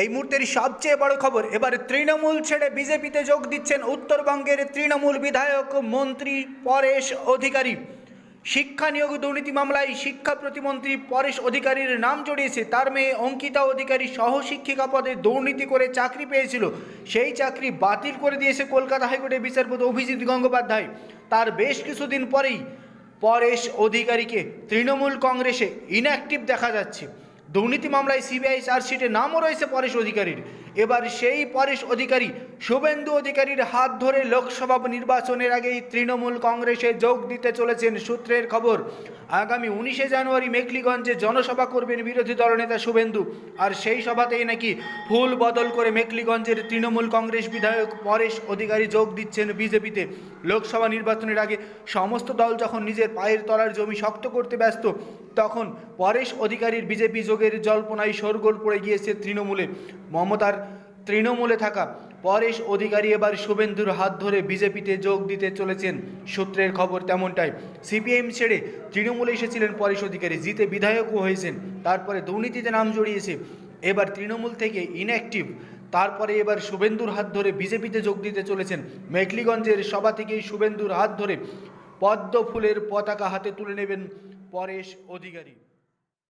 এই মুহূর্তের সবচেয়ে বড় খবর, এবার তৃণমূল ছেড়ে বিজেপিতে যোগ দিচ্ছেন উত্তরবঙ্গের তৃণমূল বিধায়ক, মন্ত্রী পরেশ অধিকারী। শিক্ষা নিয়োগ দুর্নীতি মামলায় শিক্ষা প্রতিমন্ত্রী পরেশ অধিকারীর নাম জড়িয়েছে। তার মেয়ে অঙ্কিতা অধিকারী সহশিক্ষিকা পদে দুর্নীতি করে চাকরি পেয়েছিল। সেই চাকরি বাতিল করে দিয়েছে কলকাতা হাইকোর্টের বিচারপতি অভিজিৎ গঙ্গোপাধ্যায়। তার বেশ কিছুদিন পরেই পরেশ অধিকারীকে তৃণমূল কংগ্রেসে ইনঅ্যাক্টিভ দেখা যাচ্ছে। দুর্নীতি মামলায় সিবিআই চার্জশিটে নামও রয়েছে পরেশ অধিকারীর। এবার সেই পরেশ অধিকারী শুভেন্দু অধিকারীর হাত ধরে লোকসভা নির্বাচনের আগেই তৃণমূল কংগ্রেসে যোগ দিতে চলেছেন সূত্রের খবর। আগামী উনিশে জানুয়ারি মেকলিগঞ্জে জনসভা করবেন বিরোধী দলনেতা শুভেন্দু। আর সেই সভাতেই নাকি ফুল বদল করে মেকলিগঞ্জের তৃণমূল কংগ্রেস বিধায়ক পরেশ অধিকারী যোগ দিচ্ছেন বিজেপিতে। লোকসভা নির্বাচনের আগে সমস্ত দল যখন নিজের পায়ের তলার জমি শক্ত করতে ব্যস্ত তখন পরেশ অধিকারীর বিজেপি যোগের জল্পনায় শোরগোল পড়ে গিয়েছে তৃণমূলে। মমতার তৃণমূলে থাকা পরেশ অধিকারী এবার শুভেন্দুর হাত ধরে বিজেপিতে যোগ দিতে চলেছেন। সূত্রের খবর তেমনটাই। সিপিএম ছেড়ে তৃণমূলে এসেছিলেন পরেশ অধিকারী। জিতে বিধায়কও হয়েছেন। তারপরে দুর্নীতিতে নাম জড়িয়েছে। এবার তৃণমূল থেকে ইনঅ্যাক্টিভ তারপরে এবার শুভেন্দুর হাত ধরে বিজেপিতে যোগ দিতে চলেছেন। মেখলিগঞ্জের সভা থেকেই শুভেন্দুর হাত ধরে পদ্ম ফুলের পতাকা হাতে তুলে নেবেন পরেশ অধিকারী।